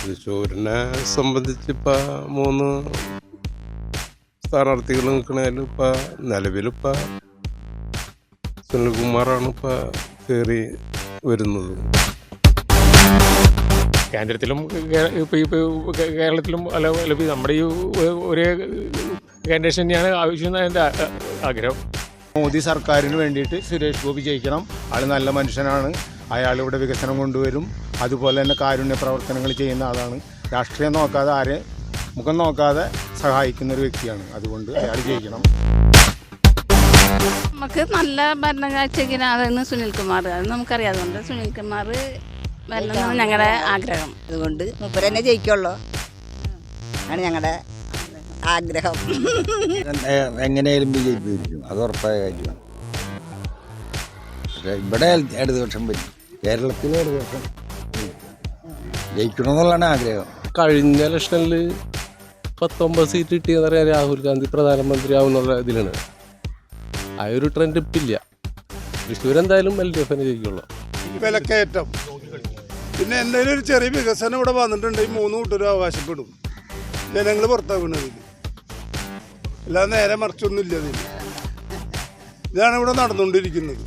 തൃശ്ശൂരിനെ സംബന്ധിച്ച് ഇപ്പം മൂന്ന് സ്ഥാനാർത്ഥികൾ നിൽക്കണതിൽ ഇപ്പം നിലവിലിപ്പം സുനിൽകുമാറാണ് ഇപ്പം കയറി വരുന്നത്. കേന്ദ്രത്തിലും ഇപ്പോൾ ഇപ്പൊ ഇപ്പൊ കേരളത്തിലും അല്ല അല്ല നമ്മുടെ ഈ ഒരേ കാൻഡേഷൻ തന്നെയാണ് ആവശ്യം എന്റെ ആഗ്രഹം. മോദി സർക്കാരിന് വേണ്ടിയിട്ട് സുരേഷ് ഗോപി ജയിക്കണം. ആൾ നല്ല മനുഷ്യനാണ്. അയാൾ ഇവിടെ വികസനം കൊണ്ടുവരും. അതുപോലെ തന്നെ കാരുണ്യ പ്രവർത്തനങ്ങൾ ചെയ്യുന്ന ആളാണ്. രാഷ്ട്രീയം നോക്കാതെ ആരെ മുഖം നോക്കാതെ സഹായിക്കുന്ന ഒരു വ്യക്തിയാണ്. അതുകൊണ്ട് അയാൾ ജയിക്കണം. നമുക്ക് നല്ല ഭരണം കാഴ്ചയ്ക്കുന്ന ആളാണ് സുനിൽകുമാർ അത് നമുക്കറിയാതുകൊണ്ട് സുനിൽകുമാർ വരണമെന്നാണ് ഞങ്ങളുടെ ആഗ്രഹം. അതുകൊണ്ട് മുപ്പര് തന്നെ ജയിക്കുള്ളൂ. ആണ് ഞങ്ങളുടെ ആഗ്രഹം. എങ്ങനെയാലും വിജയിപ്പിക്കും. അത് ഉറപ്പായ കാര്യമാണ്. ഇവിടെ ഇടതുപക്ഷം വരും. കേരളത്തിലെ ഒരു ദിവസം. ജയിക്കണം ജയിക്കണമെന്നുള്ളതാണ് ആഗ്രഹം. കഴിഞ്ഞ ഇലക്ഷനിൽ പത്തൊമ്പത് സീറ്റ് കിട്ടിയെന്ന് പറയാൻ രാഹുൽ ഗാന്ധി പ്രധാനമന്ത്രി ആവുന്നുള്ള ഇതിലാണ്. ആ ഒരു ട്രെൻഡ് ഇപ്പില്ല. തൃശ്ശൂർ എന്തായാലും എൽ ഡി എഫിനെ ജയിക്കുള്ളൂ വിലക്കയറ്റം. പിന്നെ എന്തെങ്കിലും ഒരു ചെറിയ വികസനം ഇവിടെ വന്നിട്ടുണ്ട് ഈ മൂന്ന് കൂട്ടരും അവകാശപ്പെടും. ജനങ്ങൾ പുറത്താവുന്നത് ഇത് അല്ലാതെ നേരെ മറിച്ചൊന്നുമില്ല ഇതാണ് ഇവിടെ നടന്നുകൊണ്ടിരിക്കുന്നത്.